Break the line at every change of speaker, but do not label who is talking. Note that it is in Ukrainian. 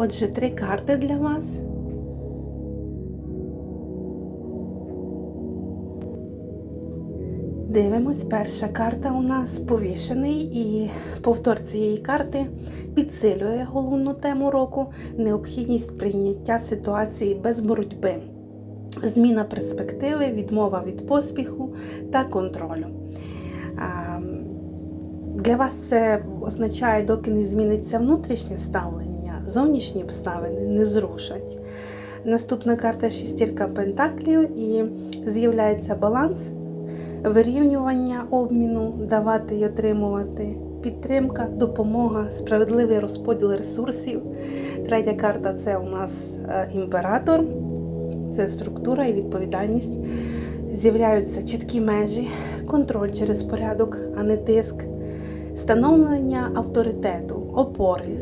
Отже, три карти для вас. Дивимось, перша карта у нас повішений, і повтор цієї карти підсилює головну тему року необхідність прийняття ситуації без боротьби, зміна перспективи, відмова від поспіху та контролю. Для вас це означає, доки не зміниться внутрішнє ставлення, зовнішні обставини не зрушать. Наступна карта шістірка пентаклів і з'являється баланс, вирівнювання обміну, давати і отримувати, підтримка, допомога, справедливий розподіл ресурсів. Третя карта це у нас е, імператор, це структура і відповідальність. З'являються чіткі межі, контроль через порядок, а не тиск, становлення авторитету, опори,